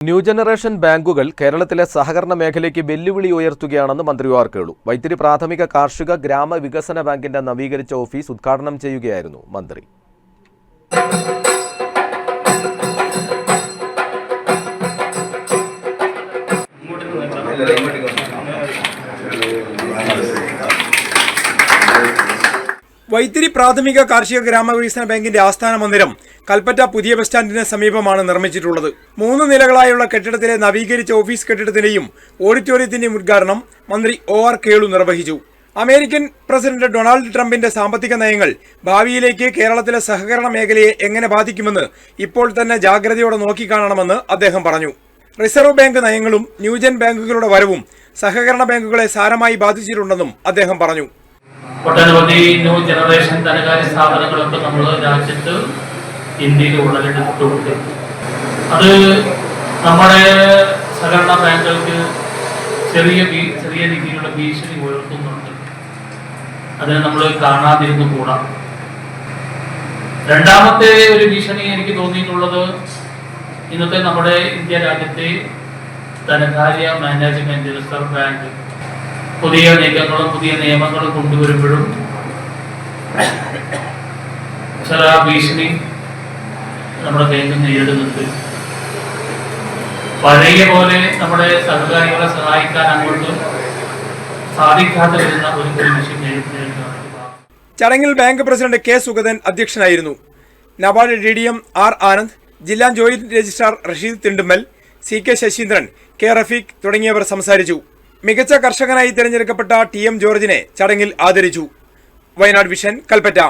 New generation ബാങ്കുകൾ കേരളത്തിലെ സഹകരണ മേഖലയ്ക്ക് വെല്ലുവിളി ഉയർത്തുകയാണെന്ന് മന്ത്രി ആർ കേളു വൈത്തിരി പ്രാഥമിക കാർഷിക ഗ്രാമവികസന ബാങ്കിന്റെ നവീകരിച്ച ഓഫീസ് ഉദ്ഘാടനം ചെയ്യുകയായിരുന്നു മന്ത്രി. വൈത്തിരി പ്രാഥമിക കാർഷിക ഗ്രാമവികസന ബാങ്കിന്റെ ആസ്ഥാന മന്ദിരം കൽപ്പറ്റ പുതിയ ബസ് സ്റ്റാൻഡിന് സമീപമാണ് നിർമ്മിച്ചിട്ടുള്ളത്. മൂന്ന് നിലകളായുള്ള കെട്ടിടത്തിലെ നവീകരിച്ച ഓഫീസ് കെട്ടിടത്തിന്റെയും ഓഡിറ്റോറിയത്തിന്റെയും ഉദ്ഘാടനം മന്ത്രി ഒ ആർ കേളു നിർവഹിച്ചു. അമേരിക്കൻ പ്രസിഡന്റ് ഡൊണാൾഡ് ട്രംപിന്റെ സാമ്പത്തിക നയങ്ങൾ ഭാവിയിലേക്ക് കേരളത്തിലെ സഹകരണ മേഖലയെ എങ്ങനെ ബാധിക്കുമെന്ന് ഇപ്പോൾ തന്നെ ജാഗ്രതയോടെ നോക്കിക്കാണണമെന്ന് അദ്ദേഹം പറഞ്ഞു. റിസർവ് ബാങ്ക് നയങ്ങളും ന്യൂജൻ ബാങ്കുകളുടെ വരവും സഹകരണ ബാങ്കുകളെ സാരമായി ബാധിച്ചിട്ടുണ്ടെന്നും അദ്ദേഹം പറഞ്ഞു. ഒട്ടനവധി ന്യൂ ജനറേഷൻ ധനകാര്യ സ്ഥാപനങ്ങളൊക്കെ നമ്മൾ രാജ്യത്ത് ഇന്ത്യയിൽ ഉടലെടുത്തിട്ടുണ്ട് അത് നമ്മുടെ സഹകരണ ബാങ്കുകൾക്ക് ചെറിയ ചെറിയ രീതിയിലുള്ള ഭീഷണി ഉയർത്തുന്നുണ്ട്. അതിനെ നമ്മൾ കാണാതിരുന്നു കൂടാ. രണ്ടാമത്തെ ഒരു ഭീഷണി എനിക്ക് തോന്നിയിട്ടുള്ളത് ഇന്നത്തെ നമ്മുടെ ഇന്ത്യ രാജ്യത്തെ ധനകാര്യ മാനേജ്മെന്റ് റിസർവ് ബാങ്ക് പുതിയ നീക്കങ്ങളും പുതിയ നിയമങ്ങളും കൊണ്ടുവരുമ്പോഴും ചില ഭീഷണി നമ്മുടെ ബാങ്ക് നേരിടുന്നുണ്ട്. പഴയ പോലെ നമ്മുടെ സഹകാരികളെ സഹായിക്കാൻ അങ്ങോട്ട് സാധിക്കാതെ വരുന്ന ഒരു വിഷയം നേരിടുകയാണ് ചടങ്ങിൽ ബാങ്ക് പ്രസിഡന്റ് കെ സുഗതൻ അധ്യക്ഷനായിരുന്നു. NABARD D D M R Anand ജില്ലാ joint registrar Rasheed Thindummal C K Saseendran K Rafeeq തുടങ്ങിയവർ സംസാരിച്ചു. മികച്ച കർഷകനായി തിരഞ്ഞെടുക്കപ്പെട്ട ടി എം ജോർജിനെ ചടങ്ങിൽ ആദരിച്ചു. വയനാട് വിഷൻ കൽപ്പറ്റ.